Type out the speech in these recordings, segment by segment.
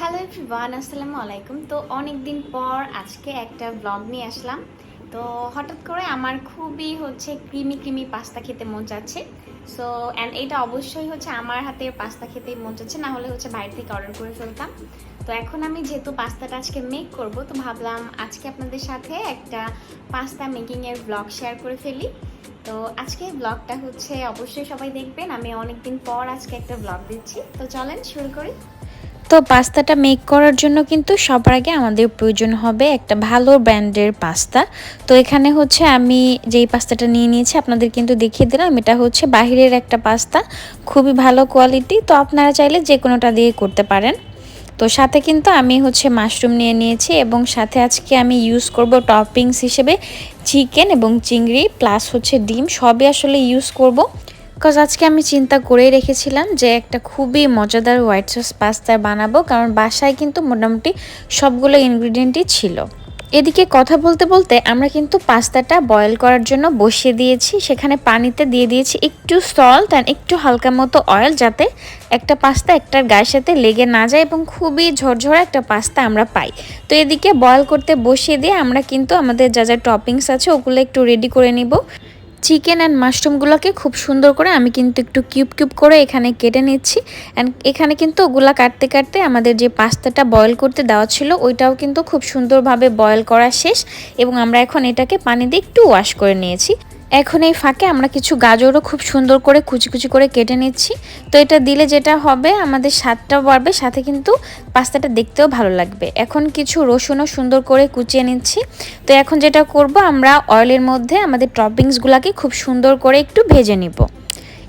Hello everyone আসসালামু আলাইকুম। তো অনেক দিন পর আজকে একটা ব্লগ নিয়ে আসলাম। তো হঠাৎ করে আমার খুবই হচ্ছে ক্রিমি ক্রিমি পাস্তা খেতে মন চাচ্ছে সো অ্যান্ড এটা অবশ্যই হচ্ছে আমার হাতে পাস্তা খেতে মন চাচ্ছে না হলে হচ্ছে বাইরে থেকে অর্ডার করে ফেলতাম। তো এখন আমি যেহেতু পাস্তাটা আজকে মেক করব, তো ভাবলাম আজকে আপনাদের সাথে একটা পাস্তা মেকিংয়ের ব্লগ শেয়ার করে ফেলি। তো আজকে ব্লগটা হচ্ছে অবশ্যই সবাই দেখবেন। আমি অনেকদিন পর আজকে একটা ব্লগ দিচ্ছি। তো চলেন শুরু করি। তো পাস্তাটা মেক করার জন্য কিন্তু সবার আগে আমাদের প্রয়োজন হবে একটা ভালো ব্র্যান্ডের পাস্তা। তো এখানে হচ্ছে আমি যেই পাস্তাটা নিয়ে নিয়েছি আপনাদের কিন্তু দেখিয়ে দিলাম। এটা হচ্ছে বাহিরের একটা পাস্তা, খুবই ভালো কোয়ালিটি তো আপনারা চাইলে যে কোনোটা দিয়ে করতে পারেন। তো সাথে কিন্তু আমি হচ্ছে মাশরুম নিয়ে নিয়েছি এবং সাথে আজকে আমি ইউজ করব টপিংস হিসেবে চিকেন এবং চিংড়ি প্লাস হচ্ছে ডিম, সবই আসলে ইউজ করব। বিকজ আজকে আমি চিন্তা করেই রেখেছিলাম যে একটা খুবই মজাদার হোয়াইট সস পাস্তা বানাবো, কারণ বাসায় কিন্তু মোটামুটি সবগুলো ইনগ্রিডিয়েন্টই ছিল। এদিকে কথা বলতে বলতে আমরা কিন্তু পাস্তাটা বয়েল করার জন্য বসিয়ে দিয়েছি। সেখানে পানিতে দিয়ে দিয়েছি একটু সল্ট অ্যান্ড একটু হালকা মতো অয়েল যাতে একটা পাস্তা একটার গায়ের সাথে লেগে না যায় এবং খুবই ঝরঝরা একটা পাস্তা আমরা পাই। তো এদিকে বয়েল করতে বসিয়ে দিয়ে আমরা কিন্তু আমাদের যা যা টপিংস আছে ওগুলো একটু রেডি করে নিব। চিকেন অ্যান্ড মাশরুমগুলোকে খুব সুন্দর করে আমি কিন্তু একটু কিউব কিউব করে এখানে কেটে নিচ্ছি। অ্যান্ড এখানে কিন্তু ওগুলা কাটতে কাটতে আমাদের যে পাস্তাটা বয়েল করতে দেওয়া ছিল, ওইটাও কিন্তু খুব সুন্দরভাবে বয়েল করা শেষ। এবং আমরা এখন এটাকে পানি দিয়ে একটু ওয়াশ করে নিয়েছি। এখন এই ফাঁকে আমরা কিছু গাজরও খুব সুন্দর করে কুচি কুচি করে কেটে নিচ্ছি। তো এটা দিলে যেটা হবে, আমাদের স্বাদটাও বাড়বে, সাথে কিন্তু পাস্তাটা দেখতেও ভালো লাগবে। এখন কিছু রসুনও সুন্দর করে কুচিয়ে নিচ্ছি। তো এখন যেটা করব, আমরা অয়েলের মধ্যে আমাদের টপিংসগুলোকে খুব সুন্দর করে একটু ভেজে নিব।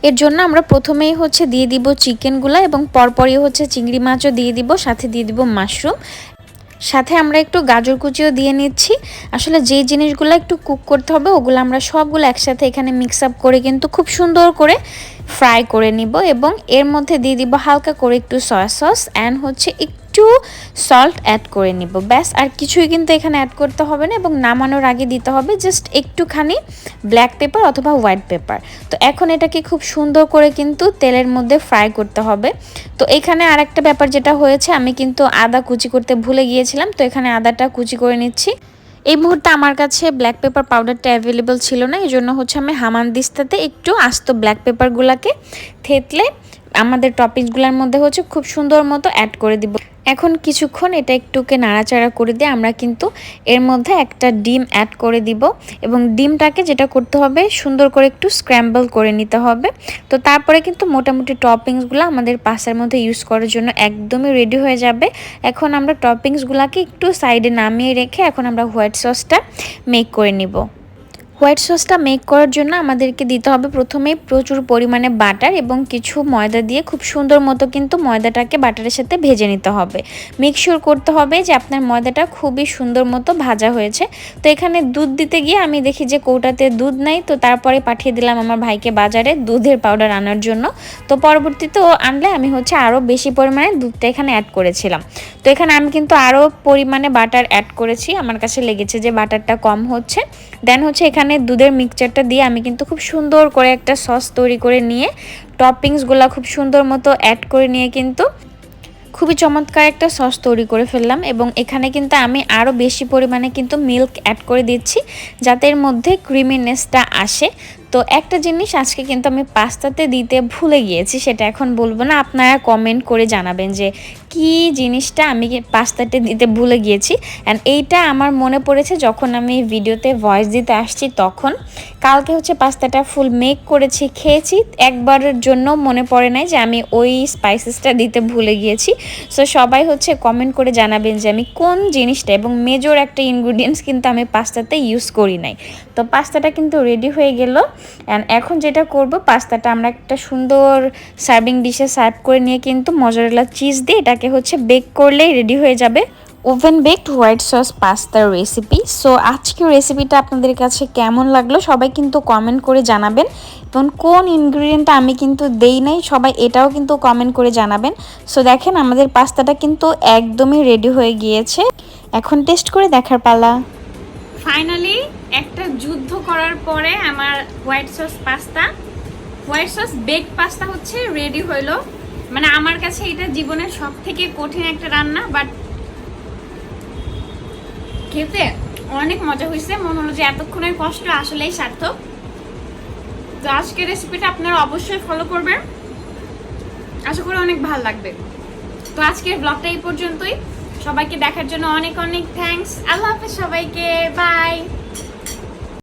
এর জন্য আমরা প্রথমেই হচ্ছে দিয়ে দিব চিকেনগুলো এবং পরপরই হচ্ছে চিংড়ি মাছও দিয়ে দিব, সাথে দিয়ে দিব মাশরুম। সাথে আমরা একটু গাজর কুচিও দিয়ে নিচ্ছি। আসলে যে জিনিসগুলো একটু কুক করতে হবে, ওগুলো আমরা সবগুলো একসাথে এখানে মিক্স আপ করে কিন্তু খুব সুন্দর করে ফ্রাই করে নিব এবং এর মধ্যে দিয়ে দিব হালকা করে একটু সয়া সস অ্যান্ড হচ্ছে একটু সল্ট অ্যাড করে নিব। ব্যাস, আর কিছুই কিন্তু এখানে অ্যাড করতে হবে না এবং নামানোর আগে দিতে হবে জাস্ট একটুখানি ব্ল্যাক পেপার অথবা হোয়াইট পেপার তো এখন এটাকে খুব সুন্দর করে কিন্তু তেলের মধ্যে ফ্রাই করতে হবে। তো এখানে আরেকটা ব্যাপার যেটা হয়েছে, আমি কিন্তু আদা কুচি করতে ভুলে গিয়েছিলাম, তো এখানে আদাটা কুচি করে নিচ্ছি। এই মুহূর্তে আমার কাছে ব্ল্যাক পেপার পাউডারটা অ্যাভেলেবল ছিল না, এই জন্য হচ্ছে আমি হামান দিস্তাতে একটু আস্ত ব্ল্যাক পেপারগুলোকে থেতলে আমাদের টপিংসগুলোর মধ্যে হচ্ছে খুব সুন্দর মতো অ্যাড করে দিব। এখন কিছুক্ষণ এটা একটুকে নাড়াচাড়া করে দিয়ে আমরা কিন্তু এর মধ্যে একটা ডিম অ্যাড করে দিব এবং ডিমটাকে যেটা করতে হবে, সুন্দর করে একটু স্ক্র্যাম্বল করে নিতে হবে। তো তারপরে কিন্তু মোটামুটি টপিংসগুলো আমাদের পাশের মধ্যে ইউজ করার জন্য একদমই রেডি হয়ে যাবে। এখন আমরা টপিংসগুলোকে একটু সাইডে নামিয়ে রেখে এখন আমরা হোয়াইট সসটা মেক করে নিব। হোয়াইট সসটা মেক করার জন্য আমাদেরকে দিতে হবে প্রথমেই প্রচুর পরিমাণে বাটার এবং কিছু ময়দা দিয়ে খুব সুন্দর মতো কিন্তু ময়দাটাকে বাটারের সাথে ভেজে নিতে হবে। মিক্সচার করতে হবে যে আপনার ময়দাটা খুবই সুন্দর মতো ভাজা হয়েছে। তো এখানে দুধ দিতে গিয়ে আমি দেখি যে কৌটাতে দুধ নাই, তো তারপরে পাঠিয়ে দিলাম আমার ভাইকে বাজারে দুধের পাউডার আনার জন্য। তো পরবর্তীতে ও আনলে আমি হচ্ছে আরও বেশি পরিমাণে দুধটা এখানে অ্যাড করেছিলাম। তো এখানে আমি কিন্তু আরও পরিমাণে বাটার অ্যাড করেছি। আমার কাছে লেগেছে যে বাটারটা কম হচ্ছে। দেন হচ্ছে এখানে দুধের মিক্সচারটা দিয়ে আমি কিন্তু খুব সুন্দর করে একটা সস তৈরি করে নিয়ে টপিংসগুলো খুব সুন্দর মতো অ্যাড করে নিয়ে কিন্তু খুবই চমৎকার একটা সস তৈরি করে ফেললাম এবং এখানে কিন্তু আমি আরও বেশি পরিমাণে কিন্তু মিল্ক অ্যাড করে দিচ্ছি যাতে এর মধ্যে ক্রিমিনেসটা আসে। তো একটা জিনিস আজকে কিন্তু আমি পাস্তাতে দিতে ভুলে গিয়েছি, সেটা এখন বলব না, আপনারা কমেন্ট করে জানাবেন যে কি জিনিসটা আমি পাস্তাতে দিতে ভুলে গিয়েছি। অ্যান্ড এইটা আমার মনে পড়েছে যখন আমি ভিডিওতে ভয়েস দিতে আসছি তখন। কালকে হচ্ছে পাস্তাটা ফুল মেক করেছি, খেয়েছি। একবারের জন্য মনে পড়ে নাই যে আমি ওই স্পাইসেসটা দিতে ভুলে গিয়েছি। সো সবাই হচ্ছে কমেন্ট করে জানাবেন যে আমি কোন জিনিসটা এবং মেজর একটা ইনগ্রিডিয়েন্টস কিন্তু আমি পাস্তাতে ইউজ করি নাই। তো পাস্তাটা কিন্তু রেডি হয়ে গেল। অ্যান্ড এখন যেটা করব, পাস্তাটা আমরা একটা সুন্দর সার্ভিং ডিশে সার্ভ করে নিয়ে কিন্তু মজারেলা চিজ দিয়ে এটাকে হচ্ছে বেক করলেই রেডি হয়ে যাবে। ওভেন বেকড হোয়াইট সস পাস্তার রেসিপি সো আজকের রেসিপিটা আপনাদের কাছে কেমন লাগল সবাই কিন্তু কমেন্ট করে জানাবেন। এবং কোন ইনগ্রিডিয়েন্টটা আমি কিন্তু দেই নাই সবাই এটাও কিন্তু কমেন্ট করে জানাবেন। সো দেখেন আমাদের পাস্তাটা কিন্তু একদমই রেডি হয়ে গিয়েছে। এখন টেস্ট করে দেখার পালা। ফাইনালি একটা যুদ্ধ করার পরে আমার white sauce pasta white sauce bake pasta হচ্ছে রেডি হইল। মানে আমার কাছে এটা জীবনের সব থেকে কঠিন একটা রান্না বাট খেতে অনেক মজা হয়েছে। মনে হলো যে এতক্ষণের কষ্ট আসলেই সার্থক। তো আজকের রেসিপিটা আপনারা অবশ্যই ফলো করবেন। আশা করি অনেক ভালো লাগবে। তো আজকের ব্লগটা এই পর্যন্তই। সবাইকে দেখার জন্য অনেক অনেক থ্যাঙ্কস আল্লাহ হাফেজ সবাইকে। বাই